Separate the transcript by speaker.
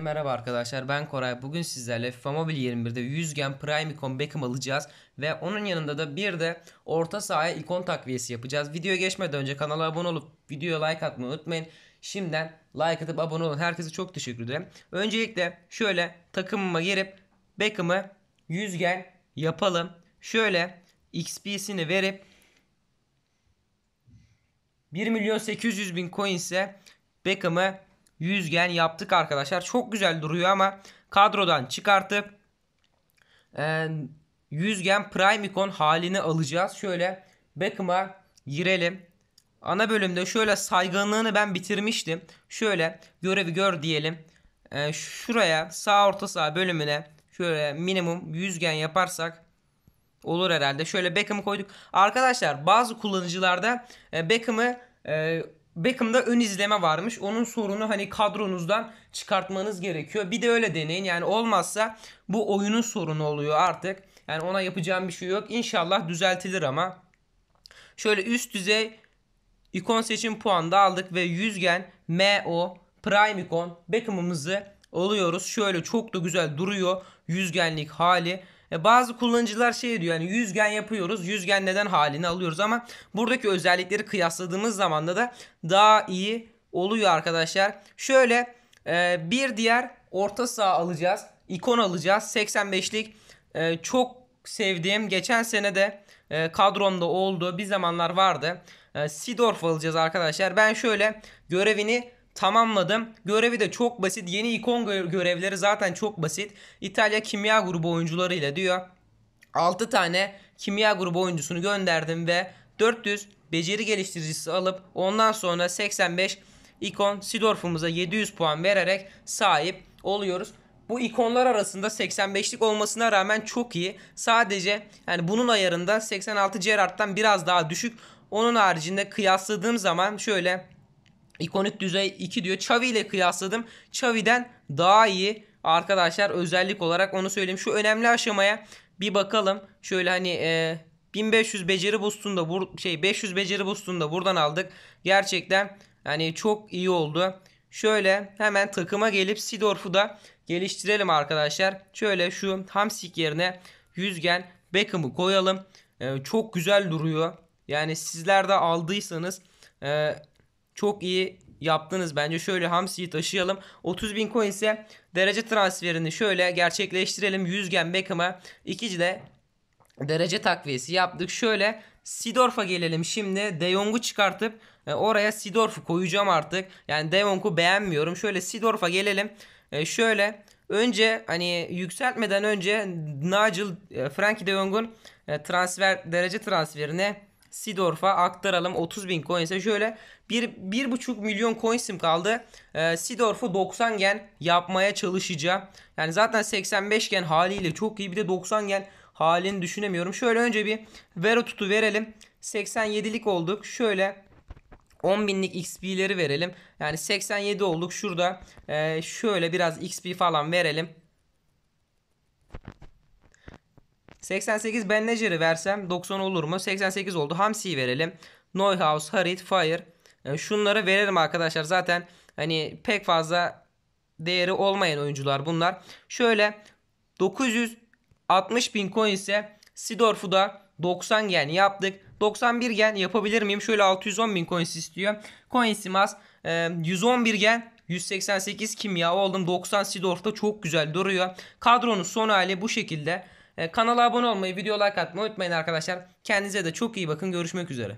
Speaker 1: Merhaba arkadaşlar ben Koray. Bugün sizlerle FIFA Mobile 21'de 100 gen Prime Icon Beckham alacağız. Ve onun yanında da bir de orta sahaya ikon takviyesi yapacağız. Videoya geçmeden önce kanala abone olup videoya like atmayı unutmayın. Şimdiden like atıp abone olun. Herkese çok teşekkür ederim. Öncelikle şöyle takımıma girip Beckham'ı 100 gen yapalım. Şöyle XP'sini verip 1 milyon 800 bin coin ise Beckham'ı 100 gen yaptık arkadaşlar. Çok güzel duruyor ama kadrodan çıkartıp e, 100 gen prime icon halini alacağız. Şöyle Beckham'a girelim. Ana bölümde şöyle saygınlığını ben bitirmiştim. Şöyle görevi gör diyelim. E, şuraya sağ orta sağ bölümüne şöyle minimum 100 gen yaparsak olur herhalde. Şöyle Beckham'ı koyduk. Arkadaşlar bazı kullanıcılarda e, Beckham'ı e, Beckham'da ön izleme varmış. Onun sorunu hani kadronuzdan çıkartmanız gerekiyor. Bir de öyle deneyin. Yani olmazsa bu oyunun sorunu oluyor artık. Yani ona yapacağım bir şey yok. İnşallah düzeltilir ama. Şöyle üst düzey ikon seçim puanı da aldık ve yüzgen MO Prime ikon Beckham'ımızı alıyoruz. Şöyle çok da güzel duruyor. Yüzgenlik hali. E bazı kullanıcılar şey diyor yani yüzgen yapıyoruz. Yüzgen neden halini alıyoruz ama buradaki özellikleri kıyasladığımız zaman da daha iyi oluyor arkadaşlar. Şöyle e, bir diğer orta saha alacağız. İkon alacağız. 85'lik e, çok sevdiğim geçen sene de e, kadromda oldu. Bir zamanlar vardı. E, Sidorf alacağız arkadaşlar. Ben şöyle görevini tamamladım. Görevi de çok basit. Yeni ikon görevleri zaten çok basit. İtalya kimya grubu oyuncuları ile diyor. 6 tane kimya grubu oyuncusunu gönderdim ve 400 beceri geliştiricisi alıp ondan sonra 85 ikon Sidorf'umuza 700 puan vererek sahip oluyoruz. Bu ikonlar arasında 85'lik olmasına rağmen çok iyi. Sadece yani bunun ayarında 86 Gerard'dan biraz daha düşük. Onun haricinde kıyasladığım zaman şöyle İkonik düzey 2 diyor. Xavi ile kıyasladım. Xavi'den daha iyi arkadaşlar özellik olarak onu söyleyeyim. Şu önemli aşamaya bir bakalım. Şöyle hani e, 1500 beceri boostunda bu şey 500 beceri boostunda buradan aldık. Gerçekten hani çok iyi oldu. Şöyle hemen takıma gelip Sidorf'u da geliştirelim arkadaşlar. Şöyle şu Hamsik yerine yüzgen Beckham'ı koyalım. Ee, çok güzel duruyor. Yani sizler de aldıysanız e, çok iyi yaptınız bence. Şöyle Hamsi'yi taşıyalım. 30 bin coin ise derece transferini şöyle gerçekleştirelim. Yüzgen Beckham'a. İkinci de derece takviyesi yaptık. Şöyle Sidorf'a gelelim şimdi. De Jong'u çıkartıp e, oraya Sidorf'u koyacağım artık. Yani De Jong'u beğenmiyorum. Şöyle Sidorf'a gelelim. E, şöyle önce hani yükseltmeden önce Nigel e, Frankie De Jong'un transfer derece transferine Sidorf'a aktaralım. 30 bin coins'e şöyle 1,5 milyon coins'im kaldı. Ee, Sidorf'u 90 gen yapmaya çalışacağım. Yani zaten 85 gen haliyle çok iyi. Bir de 90 gen halini düşünemiyorum. Şöyle önce bir Vero tutu verelim. 87'lik olduk. Şöyle 10 binlik XP'leri verelim. Yani 87 olduk. Şurada e, şöyle biraz XP falan verelim. 88 Ben Necer'i versem 90 olur mu? 88 oldu. Hamsi'yi verelim. Neuhaus, Harit, Fire. Yani şunları verelim arkadaşlar. Zaten hani pek fazla değeri olmayan oyuncular bunlar. Şöyle 960 bin coin ise Sidorf'u da 90 gen yaptık. 91 gen yapabilir miyim? Şöyle 610 bin coins istiyor. Coins'im az. 111 gen 188 kimya oldum. 90 Sidorf'ta çok güzel duruyor. Kadronun son hali bu şekilde. Kanala abone olmayı, video like atmayı unutmayın arkadaşlar. Kendinize de çok iyi bakın. Görüşmek üzere.